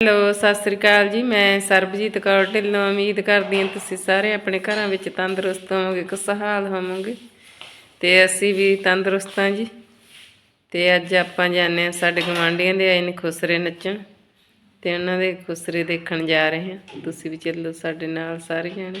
Hello, Sat Sri ਅਕਾਲ ਜੀ। ਮੈਂ ਸਰਬਜੀਤ ਕੌਰ ਢਿੱਲੋਂ। ਉਮੀਦ ਕਰਦੀ ਹਾਂ ਤੁਸੀਂ ਸਾਰੇ ਆਪਣੇ ਘਰਾਂ ਵਿੱਚ ਤੰਦਰੁਸਤ ਹੋਵੋਗੇ, ਖੁਸ਼ਹਾਲ ਹੋਵੋਗੇ। ਤੇ ਅਸੀਂ ਵੀ ਤੰਦਰੁਸਤ ਹਾਂ ਜੀ। ਤੇ ਅੱਜ ਆਪਾਂ ਜਾਂਦੇ ਹਾਂ, ਸਾਡੇ ਗੁਆਂਢੀਆਂ ਦੇ ਆਏ ਨੇ ਖੁਸਰੇ ਨੱਚਣ। ਤੇ ਉਹਨਾਂ ਦੇ ਖੁਸਰੇ ਦੇਖਣ ਜਾ ਰਹੇ ਹਾਂ। ਤੁਸੀਂ ਵੀ ਚੱਲੋ ਸਾਡੇ ਨਾਲ ਸਾਰੇ ਜਾਣੇ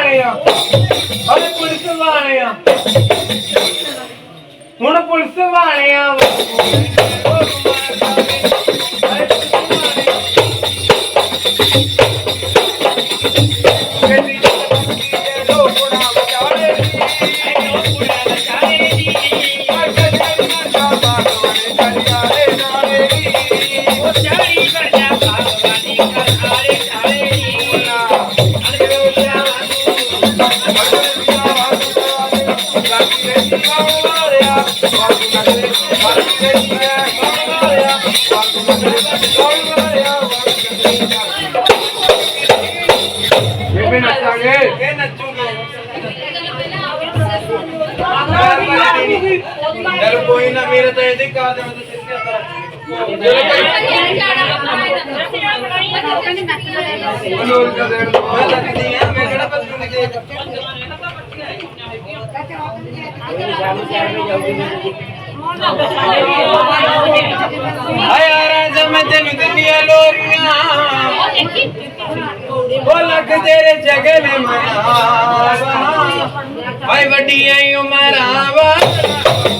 ਪੁਲਿਸ ਵਾਲੇ ਆ। ਹੁਣ ਪੁਲਿਸ ਵਾਲੇ ਆ। ਹੁਣ ਪੁਲਿਸ ਵਾਲੇ ਆ। ਯਾਰ ਕੋਈ ਨਾ ਮੇਰੇ ਤਾਂ ਇਹਦੇ ਕਾ ਦੇ ਮੈਂ ਸਿੱਧੇ ਮਨੋਰ ਕਾ ਦੇਣ ਮੈਂ ਲੱਗਦੀ ਆ ਮੈਂ ਕਿਹੜਾ ਬਸ ਨੂੰ ਦੇਖ ਹਾਏ ਯਾਰ ਜਮੇ ਤੈਨੂੰ ਦਿੱਤੀਆਂ ਲੋਰੀਆਂ। ਉਹ ਲੱਗ ਤੇਰੇ ਜਗਲੇ ਮਨਾਵਾ ਹਾਏ ਵੱਡੀਆਂ ਉਮਰਾਂ ਵਾ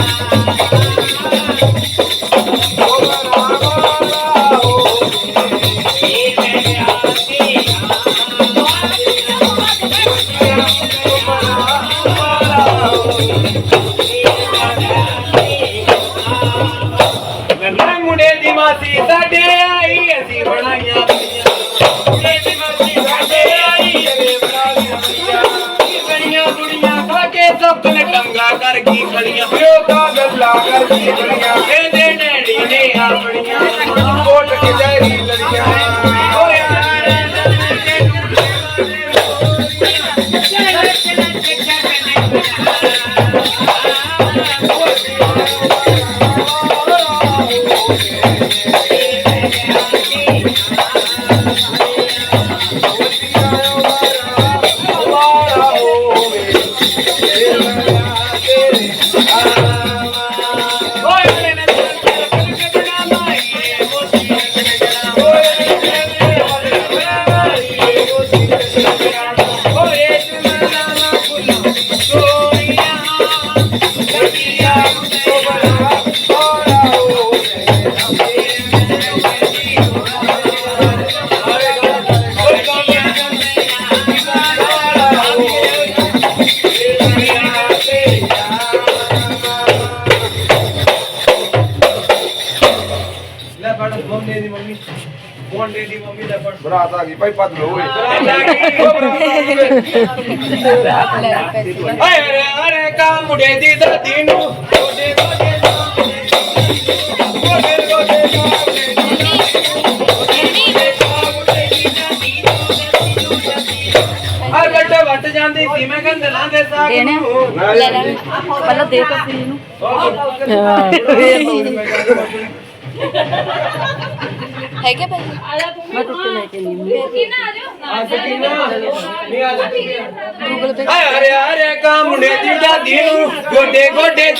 ਵਰਗੀ ਖੜੀਆਂ। ਉਹ ਤਾਂ ਗੱਲਾਂ ਕਰਦੀ ਖੜੀਆਂ ਇਹਦੇ ਨੈਣੀ ਨੇ ਆਪਣੀਆਂ ਫੜ ਮੋਨੇ ਦੀ ਮੰਮੀ ਮੋਨੇ ਦੀ ਮੰਮੀ ਲੈ ਫੜ ਬਰਾਤ ਆ ਗਈ ਭਾਈ ਭੱਜ ਲੋ ਓਏ ਅਰੇ ਅਰੇ ਕਾ ਮੁੰਡੇ ਦੀ ਦਾਦੀ ਨੂੰ ਗੋਡੇ ਗੋਡੇ ਗੋਡੇ ਗੋਡੇ ਆ ਗੱਡੇ ਵੱਟ ਜਾਂਦੀ ਸੀ ਮੈਂ ਕਹਿੰਦਾ ਲਾਂਦੇ ਸਾਗ ਦੇਣੇ ਨੂੰ ਲੈ ਲੈ ਪਹਿਲਾਂ ਦੇ ਤਾ ਸੀ ਇਹਨੂੰ ਭਾਈ? ਮੈਂ ਟੁੱਟ ਲੈ ਕੇ ਨਹੀਂ ਆ ਸਕੀਨਾ ਨਹੀਂ ਆ ਅਰੇ ਅਰੇ ਅਰੇ ਕਾ ਮੁੰਡੇ ਦੀ ਦਾਦੀ ਨੂੰ ਗੋਡੇ ਗੋਡੇ।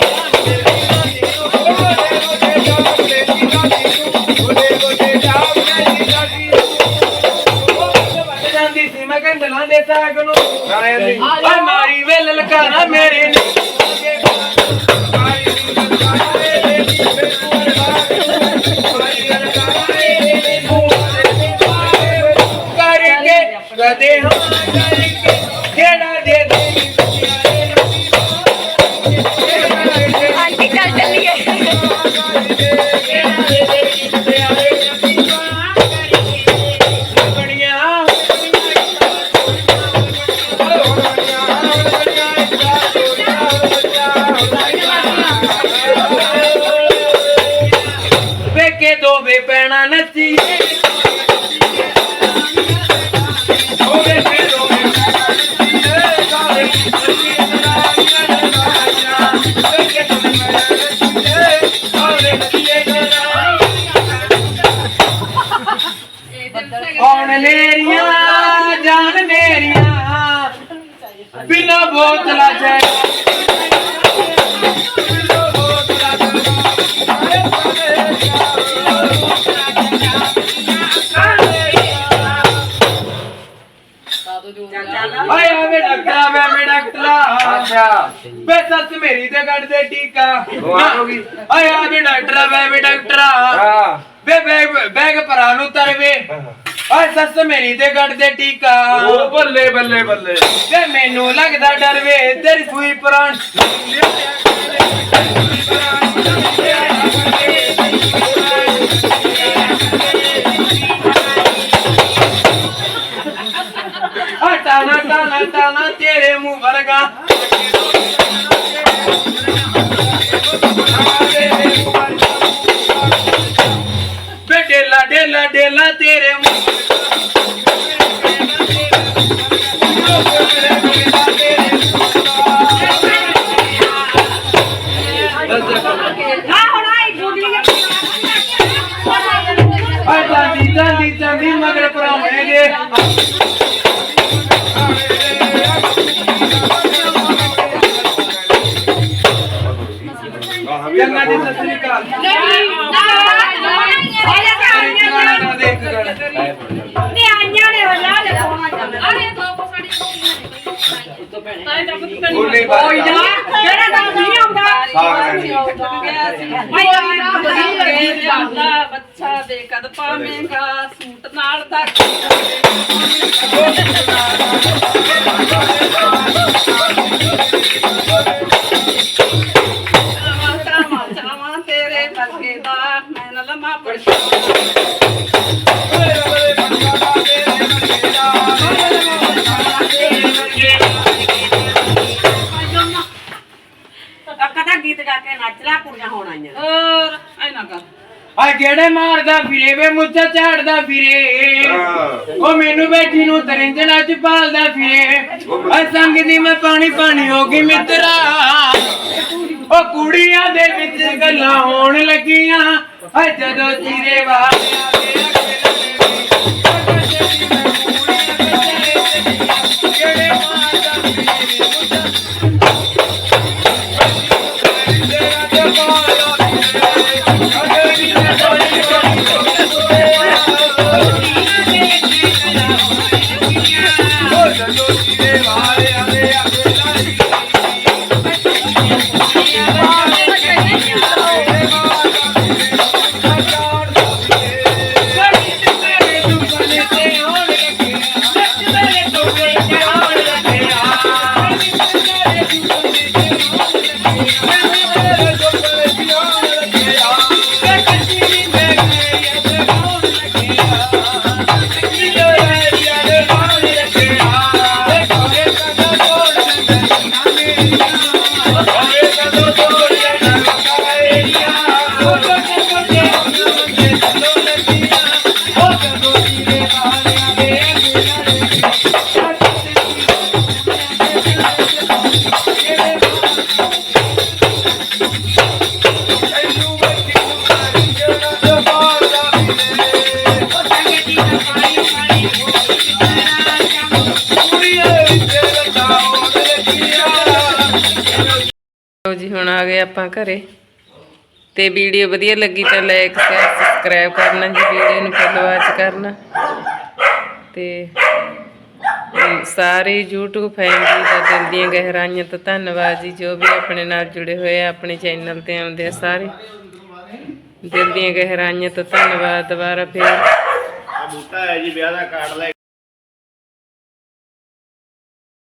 ਜਾਂਦੀ ਸੀ ਮੈਂ ਕਹਿੰਦਾ ਲਾਂਦੇ ਸਾਗ ਨੂੰ। ਓਏ ਮਾਰੀ ਵੇ ਲਲਕਾਰਾ ਮੇਰੇ ਕਿਹੜਾ ਦੇ ਦੇ ਪੈਣਾ ਨੱਚੀ। ਬਿਨਾ ਬੋਤਲਾ ਚੈ ਆਏ ਆਵੇ ਡਾਕਟਰਾ ਵੇ ਮੇ ਡਾਕਟਰਾ ਅੱਛਾ। ਵੇ ਸੱਸ ਮੇਰੀ ਤੇ ਕੱਢ ਦੇ ਟੀਕਾ ਬਿਮਾਰ ਹੋ ਗਈ? ਆਏ ਆਵੇ ਡਾਕਟਰਾ ਵੇ ਮੇ ਡਾਕਟਰਾ ਵੇ ਬੈਗ ਬੈਗ ਭਰਾ ਨੂੰ ਤਰਵੇ। ਆਏ ਸੱਸ ਮੇਰੀ ਤੇ ਕੱਢ ਦੇ ਟੀਕਾ। ਉਹ ਬੱਲੇ ਬੱਲੇ ਬੱਲੇ। ਵੇ ਮੈਨੂੰ ਲੱਗਦਾ ਡਰ ਵੇ ਤੇਰੀ ਸੂਈ ਪ੍ਰਾਣ। ਆ ਟਾਣਾ ਟਾਣਾ ਟਾਣਾ ਤੇਰੇ Bravo. ਬੱਚਾ ਦੇ ਪਾਵੇਂਗਾ ਸੂਟ ਨਾਲ ਦਾ ਚਾਵਾਂ ਜਿਹੜੇ ਮਾਰਦਾ ਫਿਰੇ ਵੇ ਮੁੱਛਾ ਝਾੜਦਾ ਫਿਰੇ। ਉਹ ਮੈਨੂੰ ਬੈਠੀ ਨੂੰ ਤਰਿੰਜਣਾ ਚ ਪਾਲਦਾ ਫਿਰੇ। ਆ ਸੰਗ ਦੀ ਮੈਂ ਪਾਣੀ ਪਾਣੀ ਹੋ ਗਈ ਮਿੱਤਰਾ। ਉਹ ਕੁੜੀਆਂ ਦੇ ਵਿੱਚ ਗੱਲਾਂ ਹੋਣ ਲੱਗੀਆਂ। ਆ ਜਦੋਂ ਤੇਰੇ ਵਾਲਿਆਂ ਦੇ ਜਿਹੜੇ ਮਾਰਦਾ ਫਿਰੇ ਮੁੱਛਾ Yeah. ਜੀ ਹੁਣ ਆ ਗਏ ਆਪਾਂ ਘਰੇ। ਤੇ ਵੀਡੀਓ ਵਧੀਆ ਲੱਗੀ ਤਾਂ ਲਾਈਕ ਸ਼ੇਅਰ ਸਬਸਕ੍ਰਾਈਬ ਕਰਨਾ ਜੀ, ਵੀਡੀਓ ਨੂੰ ਫੁੱਲ ਕਰਨਾ। ਤੇ ਸਾਰੇ YouTube ਫੈਮਿਲੀ ਦਾ ਦਿਲ ਦੀਆਂ ਗਹਿਰਾਈਆਂ ਤੋਂ ਧੰਨਵਾਦ ਜੀ, ਜੋ ਵੀ ਆਪਣੇ ਨਾਲ ਜੁੜੇ ਹੋਏ ਆ, ਆਪਣੇ ਚੈਨਲ ਤੇ ਆਉਂਦੇ ਆ ਸਾਰੇ। ਦਿਲ ਦੀਆਂ ਗਹਿਰਾਈਆਂ ਤੋਂ ਧੰਨਵਾਦ, ਦੁਬਾਰਾ ਫੇਰ। ਬੂਟਾ ਹੈ ਜੀ, ਵਿਆਹ ਦਾ ਕਾਰਡ ਲੈ